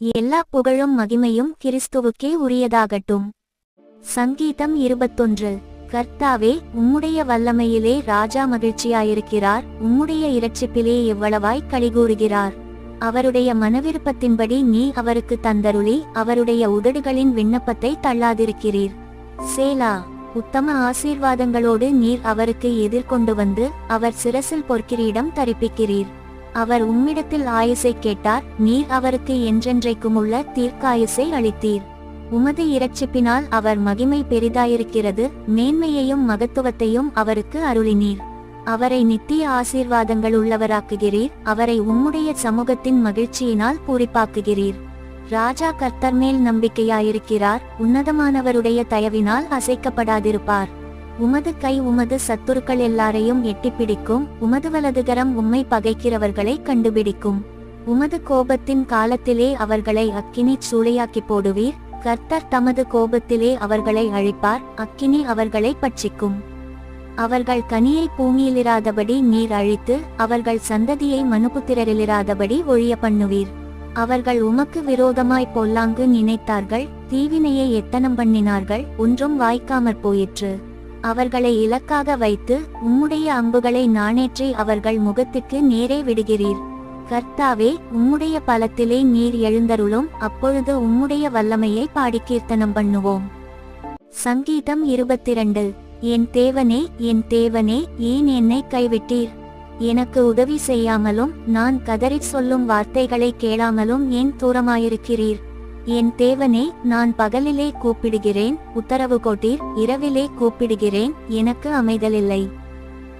எல்லா புகழும் மகிமையும் கிறிஸ்துவுக்கே உரியதாகட்டும். சங்கீதம் இருபத்தொன்று. கர்த்தாவே உம்முடைய வல்லமையிலே ராஜா மகிழ்ச்சியாயிருக்கிறார் உம்முடைய இரட்சிப்பிலே எவ்வளவாய் கலிகூறுகிறார் அவருடைய மனவிருப்பத்தின்படி நீ அவருக்கு தந்தருளி அவருடைய உதடுகளின் விண்ணப்பத்தை தள்ளாதிருக்கிறீர். சேலா உத்தம ஆசீர்வாதங்களோடு நீர் அவருக்கு எதிர்கொண்டு வந்து அவர் சிரசில் பொற்கிரீடம் தரிப்பிக்கிறீர். அவர் உம்மிடத்தில் ஆயுசை கேட்டார் நீர் அவருக்கு என்றென்றைக்குமுள்ள தீர்க்காயுசை அளித்தீர். உமது இரட்சிப்பினால் அவர் மகிமை பெரிதாயிருக்கிறது மேன்மையையும் மகத்துவத்தையும் அவருக்கு அருளினீர். அவரை நித்திய ஆசீர்வாதங்கள் உள்ளவராக்குகிறீர் அவரை உம்முடைய சமூகத்தின் மகிழ்ச்சியினால் பூரிப்பாக்குகிறீர். ராஜா கர்த்தர் மேல் நம்பிக்கையாயிருக்கிறார் உன்னதமானவருடைய தயவினால் அசைக்கப்படாதிருப்பார். உமது கை உமது சத்துருக்கள் எல்லாரையும் எட்டிப்பிடிக்கும் உமது வலதுகரம் உம்மை பகைக்கிறவர்களை கண்டுபிடிக்கும். உமது கோபத்தின் காலத்திலே அவர்களை அக்கினி சூளையாக்கி போடுவீர் கர்த்தர் தமது கோபத்திலே அவர்களை அழிப்பார் அக்கினி அவர்களை பட்சிக்கும். அவர்கள் கனியை பூமியிலிராதபடி நீர் அழித்து அவர்கள் சந்ததியை மனுபுத்திரரிலிராதபடி ஒழிய பண்ணுவீர். அவர்கள் உமக்கு விரோதமாய் பொல்லாங்கு நினைத்தார்கள் தீவினையை எத்தனம் பண்ணினார்கள் ஒன்றும் வாய்க்காமற் போயிற்று. அவர்களை இலக்காக வைத்து உம்முடைய அம்புகளை நாணேற்றி அவர்கள் முகத்துக்கு நேரே விடுகிறீர். கர்த்தாவே உம்முடைய பலத்திலே நீர் எழுந்தருளும் அப்பொழுது உம்முடைய வல்லமையை பாடி கீர்த்தனம் பண்ணுவோம். சங்கீதம் இருபத்திரண்டு. என் தேவனே என் தேவனே ஏன் என்னை கைவிட்டீர்? எனக்கு உதவி செய்யாமலும் நான் கதறிச் சொல்லும் வார்த்தைகளை கேளாமலும் ஏன் தூரமாயிருக்கிறீர்? என் தேவனே நான் பகலிலே கூப்பிடுகிறேன் உத்தரவு கோட்டீர் இரவிலே கூப்பிடுகிறேன் எனக்கு அமைதலில்லை.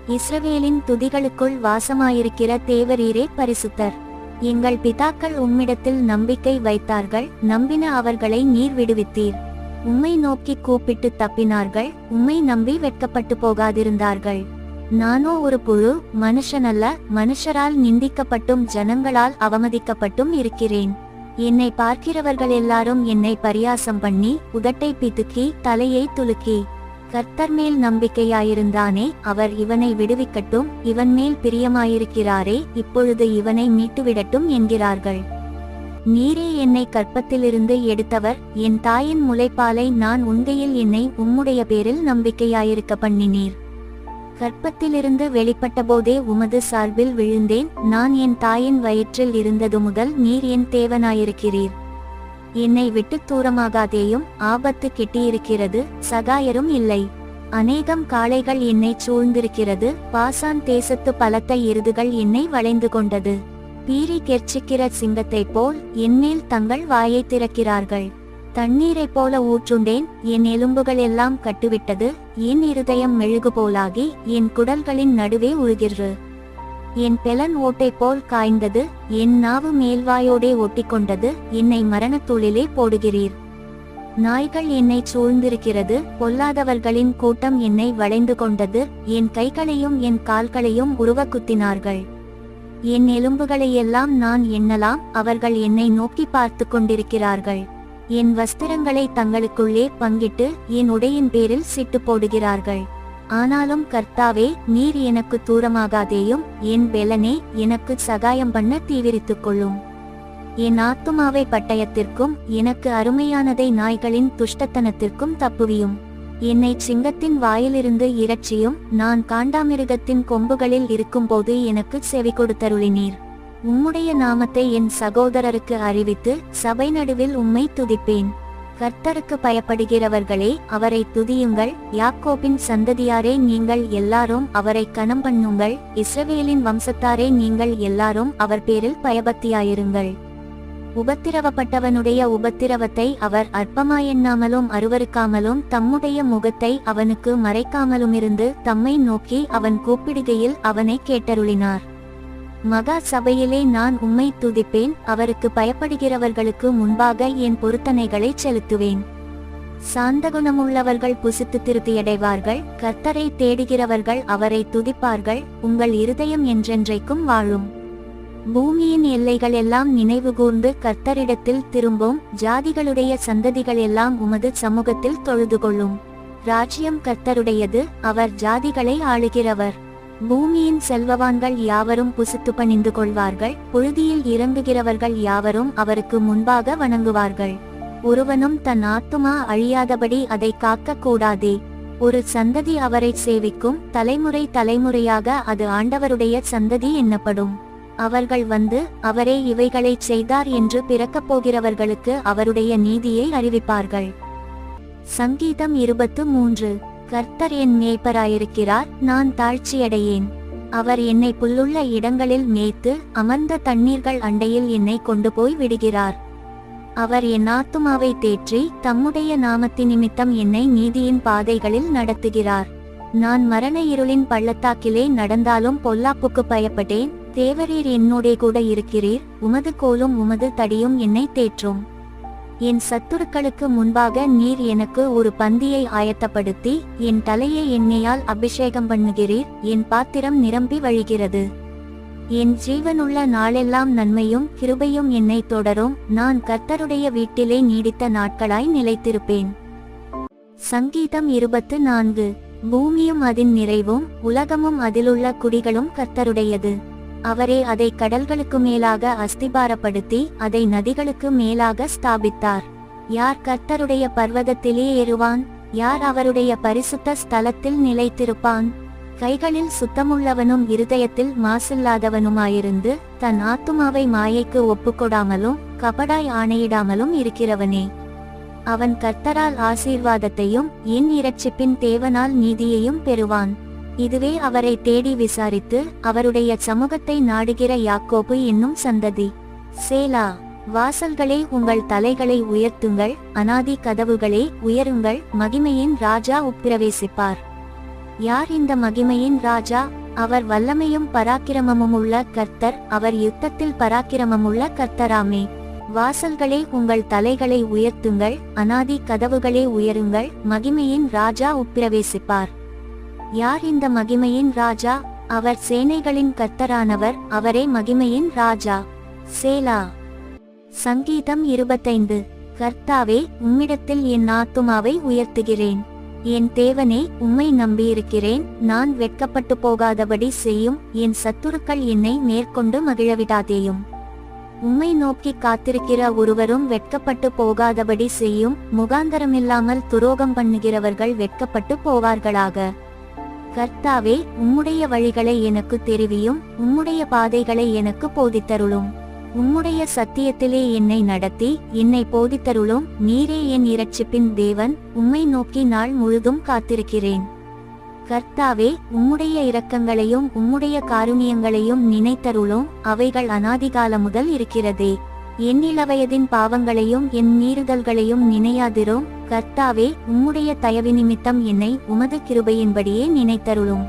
இஸ்ரவேலின் துதிகளுக்குள் வாசமாயிருக்கிற தேவரீரே பரிசுத்தர். எங்கள் பிதாக்கள் உம்மிடத்தில் நம்பிக்கை வைத்தார்கள் நம்பின அவர்களை நீர் விடுவித்தீர். உம்மை நோக்கி கூப்பிட்டு தப்பினார்கள் உம்மை நம்பி வெட்கப்பட்டு போகாதிருந்தார்கள். நானோ ஒரு புழு மனுஷனல்ல மனுஷரால் நிந்திக்கப்பட்டும் ஜனங்களால் அவமதிக்கப்பட்டும் இருக்கிறேன். என்னை பார்க்கிறவர்கள் எல்லாரும் என்னை பரியாசம் பண்ணி உதட்டை பிதுக்கி தலையை துலுக்கி. கர்த்தர் மேல் நம்பிக்கையாயிருந்தானே அவர் இவனை விடுவிக்கட்டும் இவன் மேல் பிரியமாயிருக்கிறாரே இப்பொழுது இவனை மீட்டுவிடட்டும் என்கிறார்கள். நீரே என்னை கற்பத்திலிருந்து எடுத்தவர் என் தாயின் முளைப்பாலை நான் உண்கையில் என்னை உம்முடைய பேரில் நம்பிக்கையாயிருக்க பண்ணினீர். கற்பத்திலிருந்து வெளிப்பட்டபோதே உமது சார்பில் விழுந்தேன். நான் என் தாயின் வயிற்றில் இருந்தது முதல் நீர் என் தேவனாயிருக்கிறீர். என்னை விட்டு தூரமாகாதேயும் ஆபத்து கிட்டியிருக்கிறது சகாயரும் இல்லை. அநேகம் காளைகள் என்னை சூழ்ந்திருக்கிறது பாசான் தேசத்து பலத்த எருதுகள் என்னை வளைந்து கொண்டது. பீறி கெர்ச்சிக்கிற சிங்கத்தைப் போல் என்மேல் தங்கள் வாயை திறக்கிறார்கள். தண்ணீரைப் போல ஊற்றுண்டேன். என் எலும்புகள் எல்லாம் கட்டுவிட்டது. என் இருதயம் மெழுகு போலாகி என் குடல்களின் நடுவே உழுகிறது என் பெலன் ஓட்டை போல் காய்ந்தது. என் நாவு மேல்வாயோடே ஒட்டிக்கொண்டது. என்னை மரணத்தூளிலே போடுகிறீர். நாய்கள் என்னை சூழ்ந்திருக்கிறது. பொல்லாதவர்களின் கூட்டம் என்னை வளைந்து கொண்டது. என் கைகளையும் என் கால்களையும் உருவ குத்தினார்கள் என் எலும்புகளையெல்லாம் நான் எண்ணலாம். அவர்கள் என்னை நோக்கி பார்த்து கொண்டிருக்கிறார்கள். என் வஸ்திரங்களை தங்களுக்குள்ளே பங்கிட்டு என் உடையின் பேரில் சிட்டு போடுகிறார்கள். ஆனாலும் கர்த்தாவே நீர் எனக்கு தூரமாகாதேயும் என் பெலனே எனக்கு சகாயம் பண்ண தீவிரித்துக் கொள்ளும். என் ஆத்துமாவை பட்டயத்திற்கும் எனக்கு அருமையானதை நாய்களின் துஷ்டத்தனத்திற்கும் தப்புவியும். என்னை சிங்கத்தின் வாயிலிருந்து இறைச்சியும் நான் காண்டாமிருகத்தின் கொம்புகளில் இருக்கும்போது எனக்கு செவி கொடுத்தருளினீர் உம்முடைய நாமத்தை என் சகோதரருக்கு அறிவித்து சபை நடுவில் உம்மை துதிப்பேன். கர்த்தருக்கு பயப்படுகிறவர்களே அவரை துதியுங்கள். யாக்கோபின் சந்ததியாரே நீங்கள் எல்லாரும் அவரை கணம் பண்ணுங்கள். இஸ்ரவேலின் வம்சத்தாரே நீங்கள் எல்லாரும் அவர் பேரில் பயபக்தியாயிருங்கள். உபத்திரவப்பட்டவனுடைய உபத்திரவத்தை அவர் அற்பமாயெண்ணாமலும் அருவருக்காமலும் தம்முடைய முகத்தை அவனுக்கு மறைக்காமலுமிருந்து தம்மை நோக்கி அவன் கூப்பிடுகையில் அவனை கேட்டருளினார். மகா சபையிலே நான் உம்மை துதிப்பேன் அவருக்கு பயப்படுகிறவர்களுக்கு முன்பாக என் பொருத்தனைகளை செலுத்துவேன். சாந்த குணமுள்ளவர்கள் புசித்து திருப்தியடைவார்கள் கர்த்தரை தேடுகிறவர்கள் அவரை துதிப்பார்கள் உங்கள் இருதயம் என்றென்றைக்கும் வாழும். பூமியின் எல்லைகள் எல்லாம் நினைவுகூர்ந்து கர்த்தரிடத்தில் திரும்பும் ஜாதிகளுடைய சந்ததிகள் எல்லாம் உமது சமூகத்தில் தொழுது கொள்ளும் ராஜ்யம் கர்த்தருடையது அவர் ஜாதிகளை ஆளுகிறவர். பூமியின் செல்வவான்கள் யாவரும் புசித்து பணிந்து கொள்வார்கள் புழுதியில் இறங்குகிறவர்கள் யாவரும் அவருக்கு முன்பாக வணங்குவார்கள். ஒருவனும் தன் ஆத்துமா அழியாதபடி அதை காக்க கூடாதே ஒரு சந்ததி அவரை சேவிக்கும் தலைமுறை தலைமுறையாக அது ஆண்டவருடைய சந்ததி என்னப்படும். அவர்கள் வந்து அவரே இவைகளைச் செய்தார் என்று பிறக்கப் போகிறவர்களுக்கு அவருடைய நீதியை அறிவிப்பார்கள். சங்கீதம் இருபத்து மூன்று. கர்த்தர் என் மேய்ப்பராயிருக்கிறார் நான் தாழ்ச்சியடையேன். அவர் என்னை புல்லுள்ள இடங்களில் மேய்த்து அமர்ந்த தண்ணீர்கள் அண்டையில் என்னை கொண்டு போய் விடுகிறார். அவர் என் ஆத்துமாவை தேற்றி தம்முடைய நாமத்தி நிமித்தம் என்னை நீதியின் பாதைகளில் நடத்துகிறார். நான் மரண இருளின் பள்ளத்தாக்கிலே நடந்தாலும் பொல்லாப்புக்கு பயப்பட்டேன். தேவரீர் என்னோடே கூட இருக்கிறீர் உமது கோலும் உமது தடியும் என்னை தேற்றும். என் சத்துருக்களுக்கு முன்பாக நீர் எனக்கு ஒரு பந்தியை ஆயத்தப்படுத்தி என் தலையை எண்ணெயால் அபிஷேகம் பண்ணுகிறீர் என் பாத்திரம் நிரம்பி வழிகிறது. என் ஜீவனுள்ள நாளெல்லாம் நன்மையும் கிருபையும் என்னை தொடரும் நான் கர்த்தருடைய வீட்டிலே நீடித்த நாட்களாய் நிலைத்திருப்பேன். சங்கீதம் இருபத்து நான்கு. பூமியும் அதன் நிறைவும் உலகமும் அதிலுள்ள குடிகளும் கர்த்தருடையது. அவரே அதை கடல்களுக்கு மேலாக அஸ்திபாரப்படுத்தி அதை நதிகளுக்கு மேலாக ஸ்தாபித்தார். யார் கர்த்தருடைய பர்வதத்திலே ஏறுவான் யார் அவருடைய பரிசுத்த ஸ்தலத்தில் நிலைத்திருப்பான்? கைகளில் சுத்தமுள்ளவனும் இருதயத்தில் மாசில்லாதவனுமாயிருந்து தன் ஆத்துமாவை மாயைக்கு ஒப்புக்கொடாமலும் கபடாய் ஆணையிடாமலும் இருக்கிறவனே. அவன் கர்த்தரால் ஆசீர்வாதத்தையும் என் இரட்சிப்பின் தேவனால் நீதியையும் பெறுவான். இதுவே அவரை தேடி விசாரித்து அவருடைய சமூகத்தை நாடுகிற யாக்கோபு என்னும் சந்ததி. சேலா வாசல்களே உங்கள் தலைகளை உயர்த்துங்கள் அனாதி கதவுகளே உயருங்கள் மகிமையின் ராஜா உப்பிரவேசிப்பார் யார் இந்த மகிமையின் ராஜா? அவர் வல்லமையும் பராக்கிரமமும் உள்ள கர்த்தர் அவர் யுத்தத்தில் பராக்கிரமமுள்ள கர்த்தராமே. வாசல்களே உங்கள் தலைகளை உயர்த்துங்கள் அனாதி கதவுகளே உயருங்கள் மகிமையின் ராஜா உப்பிரவேசிப்பார் யார் இந்த மகிமையின் ராஜா? அவர் சேனைகளின் கர்த்தரானவர் அவரே மகிமையின் ராஜா. சேலா. சங்கீதம் இருபத்தைந்து. கர்த்தாவே உம்மிடத்தில் என் ஆத்துமாவை உயர்த்துகிறேன். என் தேவனே உம்மை நம்பியிருக்கிறேன். நான் வெட்கப்பட்டு போகாதபடி செய்யும். என் சத்துருக்கள் என்னை மேற்கொண்டு மகிழவிடாதேயும். உம்மை நோக்கி காத்திருக்கிற ஒருவரும் வெட்கப்பட்டு போகாதபடி செய்யும். முகாந்தரமில்லாமல் துரோகம் பண்ணுகிறவர்கள் வெட்கப்பட்டு போவார்களாக. கர்த்தாவே உம்முடைய வழிகளை எனக்கு தெரிவியும் உம்முடைய பாதைகளை எனக்கு போதித்தருளும். உம்முடைய சத்தியத்திலே என்னை நடத்தி என்னை போதித்தருளும். நீரே என் இரட்சிப்பின் தேவன் உம்மை நோக்கி நாள் முழுதும் காத்திருக்கிறேன். கர்த்தாவே உம்முடைய இரக்கங்களையும் உம்முடைய காருணியங்களையும் நினைத்தருளும். அவைகள் அனாதிகாலம் முதல் இருக்கிறதே. என் இளவயதின் பாவங்களையும் என் மீறுதல்களையும் நினையாதிரும் கர்த்தாவே உம்முடைய தயவு நிமித்தம் என்னை உமது கிருபையின்படியே நினைத்தருளும்.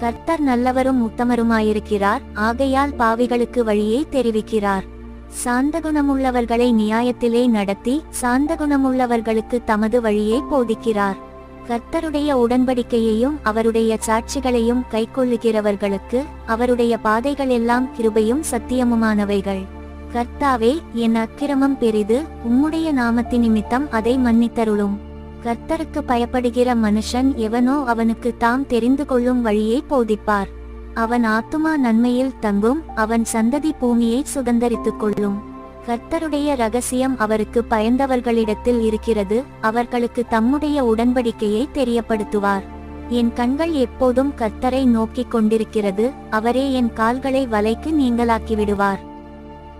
கர்த்தர் நல்லவரும் உத்தமருமாயிருக்கிறார் ஆகையால் பாவிகளுக்கு வழியே தெரிவிக்கிறார். சாந்த குணமுள்ளவர்களை நியாயத்திலே நடத்தி சாந்தகுணமுள்ளவர்களுக்கு தமது வழியை போதிக்கிறார். கர்த்தருடைய உடன்படிக்கையையும் அவருடைய சாட்சிகளையும் கைக்கொள்ளுகிறவர்களுக்கு அவருடைய பாதைகள் எல்லாம் கிருபையும் சத்தியமுமானவைகள். கர்த்தாவே என் அக்கிரமம் பெரிது உம்முடைய நாமத்தி நிமித்தம் அதை மன்னித்தருளும். கர்த்தருக்கு பயப்படுகிற மனுஷன் எவனோ அவனுக்கு தாம் தெரிந்து கொள்ளும் வழியை போதிப்பார். அவன் ஆத்துமா நன்மையில் தங்கும் அவன் சந்ததி பூமியை சுதந்திரித்துக் கொள்ளும். கர்த்தருடைய ரகசியம் அவருக்கு பயந்தவர்களிடத்தில் இருக்கிறது அவர்களுக்கு தம்முடைய உடன்படிக்கையை தெரியப்படுத்துவார். என் கண்கள் எப்போதும் கர்த்தரை நோக்கிக் கொண்டிருக்கிறது அவரே என் கால்களை வலைக்கு நீங்களாக்கி விடுவார்.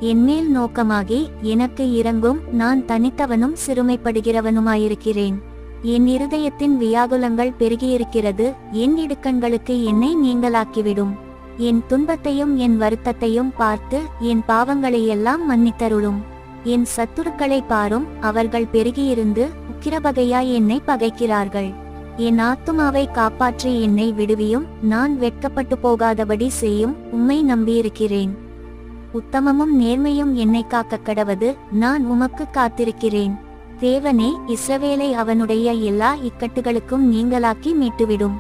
என்மேல் நோக்கமாகி எனக்கு இறங்கும் நான் தனித்தவனும் சிறுமைப்படுகிறவனுமாயிருக்கிறேன். என் இருதயத்தின் வியாகுலங்கள் பெருகியிருக்கிறது என் இடுக்கண்களுக்கு என்னை நீங்களாக்கிவிடும். என் துன்பத்தையும் என் வருத்தத்தையும் பார்த்து என் பாவங்களையெல்லாம் மன்னித்தருளும். என் சத்துருக்களை பாரும் அவர்கள் பெருகியிருந்து உக்கிரபகையாய் என்னை பகைக்கிறார்கள். என் ஆத்துமாவை காப்பாற்றி என்னை விடுவியும் நான் வெட்கப்பட்டு போகாதபடி செய்யும் உம்மை நம்பியிருக்கிறேன். உத்தமமும் நேர்மையும் என்னை காக்க கடவது நான் உமக்கு காத்திருக்கிறேன். தேவனே இஸ்ரவேலை அவனுடைய எல்லா இக்கட்டுகளுக்கும் நீங்களாக்கி மீட்டுவிடும்.